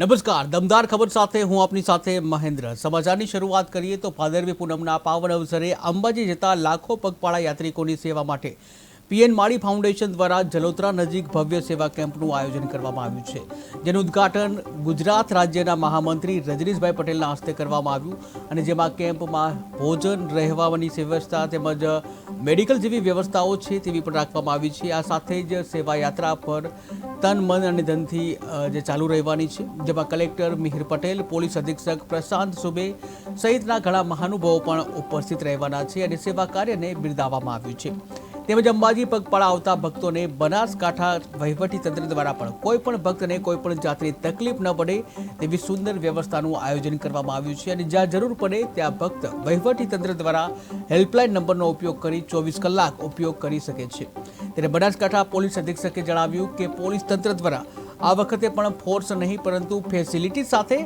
નમસ્કાર. દમદાર ખબર સાથે હું આપની સાથે મહેન્દ્ર. સમાચારની શરૂઆત કરીએ તો ભાદરવી પૂનમના પાવન અવસરે અંબાજી જતા લાખો પગપાળા યાત્રિકોની સેવા માટે પીએન માળી ફાઉન્ડેશન દ્વારા જલોત્રા નજીક ભવ્ય સેવા કેમ્પનું આયોજન કરવામાં આવ્યું છે, જેનું ઉદ્ઘાટન ગુજરાત રાજ્યના મહામંત્રી રજનીશભાઈ પટેલના હસ્તે કરવામાં આવ્યું અને જેમાં કેમ્પમાં ભોજન, રહેવાની વ્યવસ્થા તેમજ મેડિકલ જેવી વ્યવસ્થાઓ છે તેવી પણ રાખવામાં આવી છે. આ સાથે જ સેવા યાત્રા પર તન, મન અને ધનથી જે ચાલુ રહેવાની છે. જેમાં કલેક્ટર મિહિર પટેલ, પોલીસ અધિક્ષક પ્રશાંત સુબે સહિતના ઘણા મહાનુભાવો પણ ઉપસ્થિત રહેવાના છે અને સેવા કાર્યને બિરદાવવામાં આવ્યું છે. તેમજ અંબાજી પગપાળા આવતા ભક્તોને બનાસકાંઠા વહીવટી તંત્ર દ્વારા પણ કોઈ પણ ભક્તને કોઈ પણ જાતની તકલીફ ન પડે તેવી સુંદર વ્યવસ્થાનું આયોજન કરવામાં આવ્યું છે અને જ્યાં જરૂર પડે ત્યાં ભક્ત વહીવટી તંત્ર દ્વારા હેલ્પલાઇન નંબરનો ઉપયોગ કરી ચોવીસ કલાક ઉપયોગ કરી શકે છે. ત્યારે બનાસકાંઠા પોલીસ અધિક્ષકે જણાવ્યું કે પોલીસ તંત્ર દ્વારા આ વખતે પણ ફોર્સ નહીં, પરંતુ ફેસિલિટી સાથે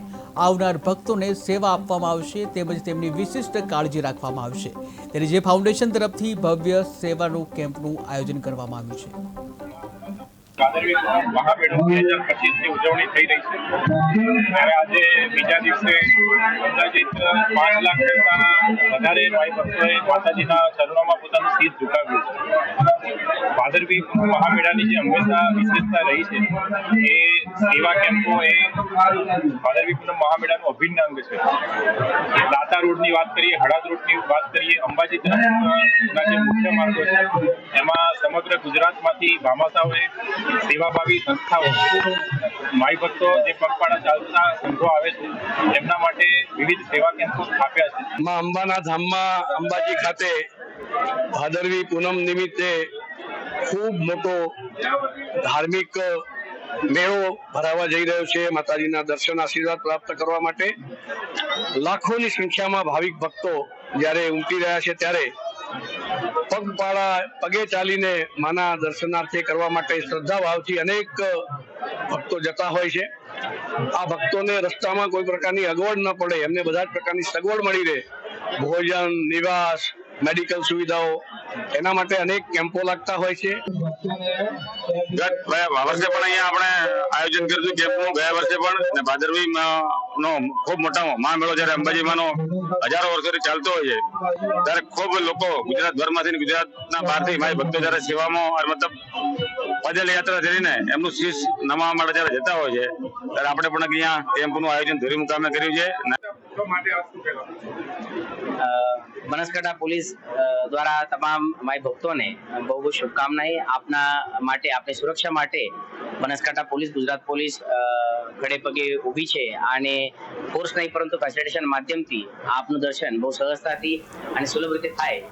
આવનાર ભક્તોને સેવા આપવામાં આવશે તેમજ તેમની વિશિષ્ટ કાળજી રાખવામાં આવશે. ત્યારે જે ફાઉન્ડેશન તરફથી ભવ્ય સેવાનું કેમ્પનું આયોજન કરવામાં આવ્યું છે. ચરણોમાં પોતાનું શીશ ઝુકાવ્યું છે. ભાદરવી મહામેળાની જે હંમેશા વિશેષતા રહી છે, એ સેવા કેમ્પો એ ભાદરવી પૂનમ મહામેળાનું અભિન્ન અંગ છે. દાતા રોડની વાત કરીએ, હળાદ રોડની વાત કરીએ, અંબાજી તરફના જે મુખ્ય માર્ગો છે, એમાં સમગ્ર ગુજરાતમાંથી ભામાસાઓએ સેવાભાવી સંસ્થાઓ માઈ ભક્તો જે પગપાળા ચાલતા સંઘો આવે છે, એમના માટે વિવિધ સેવા કેમ્પો સ્થાપ્યા છે. અંબાના ધામમાં અંબાજી ખાતે ભાદરવી પૂનમ નિમિત્તે ખૂબ મોટો ધાર્મિક મેળો ભરાવા જઈ રહ્યો છે માતાજીના દર્શન આશીર્વાદ પ્રાપ્ત કરવા માટે. લાખોની સંખ્યામાં ભાવિક ભક્તો જ્યારે ઉમટી રહ્યા છે ત્યારે પગપાળા પગે ચાલીને માના દર્શનાર્થે કરવા માટે શ્રદ્ધા ભાવથી અનેક ભક્તો જતા હોય છે. આ ભક્તોને રસ્તામાં કોઈ પ્રકારની અગવડ ન પડે, એમને બધા જ પ્રકારની સગવડ મળી રહે. ભોજન, નિવાસ મેડિકલ સુવિધાઓ એના માટે અનેક કેમ્પો લાગતા હોય છે. ગયા વર્ષે પણ અહીંયા આપણે આયોજન કર્યું હતું કેમ્પનું. ગયા વર્ષે પણ અને ભાદરવી નો ખૂબ મોટા મહામેળો જ્યારે અંબાજીમાંનો હજારો વર્ષોથી ચાલતો હોય છે. ત્યારે ખૂબ લોકો ગુજરાત ભરમાંથી ને ગુજરાતના બહારથી મારી ભક્તો જ્યારે સેવામાં મતલબ પદલ યાત્રા કરીને એમનું શીશ નમાવા માટે જ્યારે જતા હોય છે ત્યારે આપણે પણ અહીંયા કેમ્પનું આયોજન ધોરી મુકામે કર્યું છે. માટે આ શું કહેવા અ, બનાસકાંઠા પોલીસ દ્વારા તમામ માય ભક્તોને બહુ બહુ શુભકામનાએ આપના માટે, આપની સુરક્ષા માટે બનાસકાંઠા પોલીસ, ગુજરાત પોલીસ ખડે પગે ઊભી છે અને ફોર્સ નહીં, પરંતુ કન્સલ્ટેશન માધ્યમથી આપનું દર્શન બહુ સહજતાથી અને સુલભ રીતે થાય.